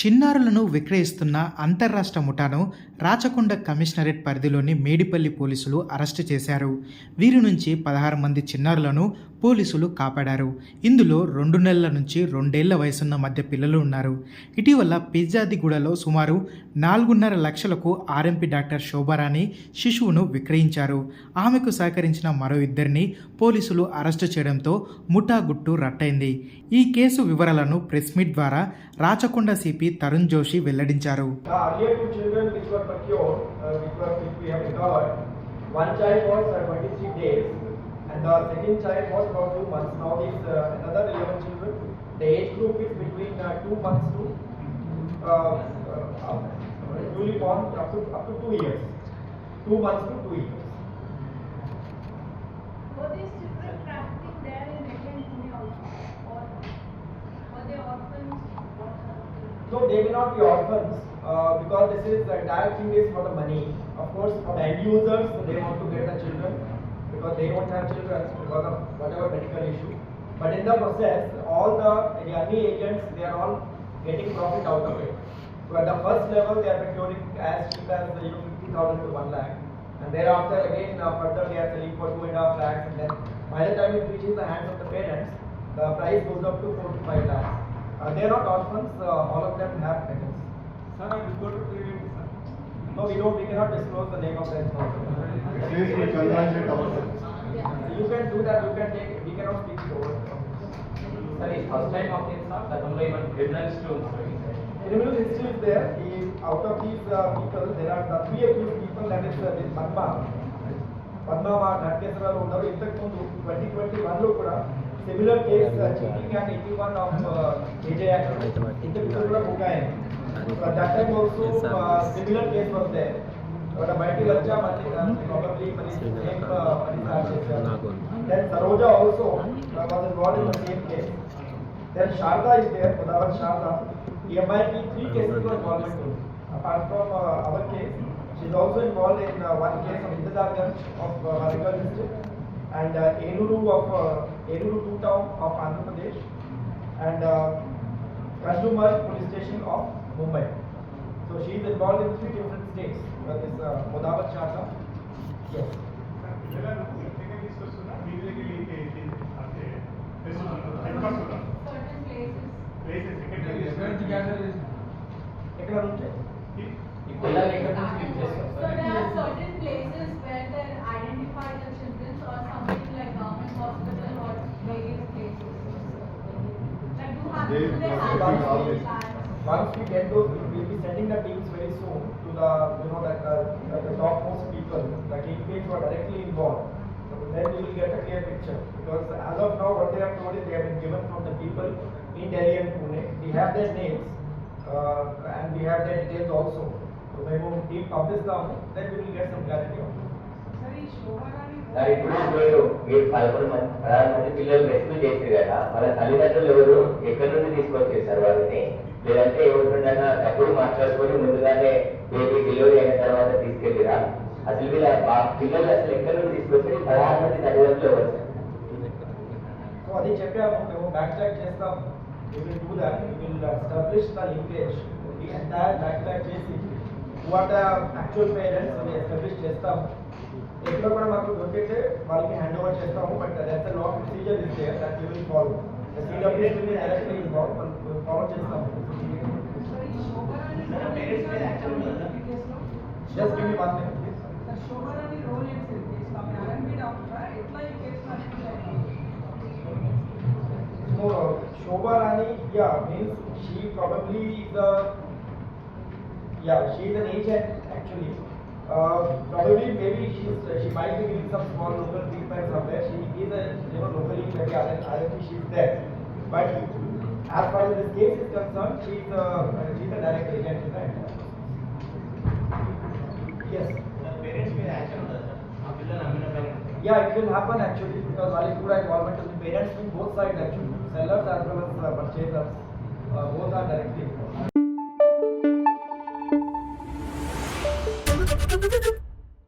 చిన్నారులను విక్రయిస్తున్న అంతర్రాష్ట్ర ముఠాను రాచకొండ కమిషనరేట్ పరిధిలోని మేడిపల్లి పోలీసులు అరెస్టు చేశారు. వీరి నుంచి పదహారు మంది చిన్నారులను పోలీసులు కాపాడారు. ఇందులో రెండు నెలల నుంచి రెండేళ్ళ వయసున్న మధ్య పిల్లలు ఉన్నారు. ఇటీవల పిజ్జాదిగూడలో సుమారు నాలుగున్నర లక్షలకు ఆర్ఎంపీ డాక్టర్ శోభారాణి శిశువును విక్రయించారు. ఆమెకు సహకరించిన మరో ఇద్దరిని పోలీసులు అరెస్టు చేయడంతో ముఠా గుట్టు రట్టయింది. ఈ కేసు వివరాలను ప్రెస్ మీట్ ద్వారా రాచకొండ సిపి తరుణ్ జోషి వెల్లడించారు. one child was 23 days. And the second child was about two months. Now these uh, another 11 children, the age group is between uh, two months to uh, uh, up- newly born up to up to two years, two months to two years. Were these children trafficking there in Indian Pune also? Or were they orphans? So they may not be orphans uh, because this is the entire thing is for the money. Of course, for the end users, they want to get the children because they don't have children because of whatever medical issue. But in the process, all the early agents, they are all getting profit out of it. So at the first level, they are procuring as cheap as you know, 50,000 to 1 lakh. And thereafter, again, uh, further they are selling for 2.5 lakhs. And then by the time it reaches the hands of the parents, the price goes up to 4 to 5 lakhs. Uh, they are not orphans, uh, all of them have parents. Sir, I reported to sir. No, we don't, we cannot disclose the name of the sponsor. Please, we congratulate ourselves. You can do that, you can take, we cannot speak over. సరే ఈ first time office sir గతంలో ఏమైనా criminal ఉంది sir ఈ side Criminal history is there, he, out of these uh, people, there are the three accused people, that is uh, this Padma. Padma మా నాట్యేశ్వరాలు ఉన్నారు ఇంతకు ముందు ట్వంటీ ట్వంటీ వన్లో కూడా similar case cheating and eighty one of AJ act ఇంతకు But that time also yes, uh, similar case was there. But a multi Lachha Mani, uh, probably Mani, same Then Saroja also uh, was involved in the same case. Then Sharda is there, Godawan Sharda. EMIP, three cases were involved in. Apart from uh, our case, she is also involved in uh, one case of Indradarganj of uh, Harigal district and uh, Enuru of uh, Enuru town of Andhra Pradesh and uh, Kashmir police station of Mumbai. So she is involved in three different states. Uh, this uh, Godavar Sharda. Yes. పిల్లలను ఎక్కడికి తీసుకొస్తున్నా మీ దగ్గరికి leak అయ్యింది అంటే head Certain places. Places ఎక్కడికి ఎక్కడ నుంచి ఈ పిల్లలు ఎక్కడి నుంచి లిఫ్ట్ చేస్తారు So sir there are certain places where they identify the children or something like government hospital or various places. Like do have, They- do they they have will those always- plans? Once we get those, we will be sending the teams very soon to the, you know, like the, like the topmost people, the kingpins who are directly involved. So then we will get a clear picture, because as of now, what they have told is they have been given from the people in Delhi and Pune. We have their names, uh, and we have their details also. So మేము team పంపిస్తాము, then we will get some clarity on it. Sir ఇప్పుడు మీరు మీరు పదకొండు మంది పదహారు మంది పిల్లలు రెస్క్యూ చేశారు కదా వాళ్ళ తల్లిదండ్రులు ఎవరు ఎక్కడి నుండి తీసుకొచ్చారు సార్ వాళ్ళని లేదంటే ఎవరినైనా డబ్బులు మాట్లాడుకొని ముందుగానే బేబీ డెలివరీ అయిన తర్వాత తీసుకెళ్ళిరా. అసలు వీళ్ళ మా పిల్లలు అసలు ఎక్కడి నుండి తీసుకొచ్చి ప్రధానమంత్రి తల్లిదండ్రులు ఎవరు? సార్ సో అది చెప్పాము మేము బ్యాక్ ట్రాక్ చేస్తాం we will do that. We will establish the linkage. The entire back track చేసి what are the actual parents అది చేస్తాం ఎక్కడ కూడా మాకు దొరికితే వాళ్ళకి హ్యాండ్ ఓవర్ చేస్తాము but that's long procedure is there that you will follow the CWS will directly involve follow చేస్తాము just give me one minute please No, Shobha Rani, yeah, means she probably is a, yeah, she is an agent actually. Uh, probably maybe she's, she might be giving some small local treatment somewhere. She is a, you know, locally maybe RMP she's there. But as far as this case is concerned, she's a, uh, she's a direct agent in. Yes. The parents may action on the Yeah, it will happen actually because Alipura involvement of the parents from both sides actually, sellers as well as uh, purchasers, uh, both are directly involved.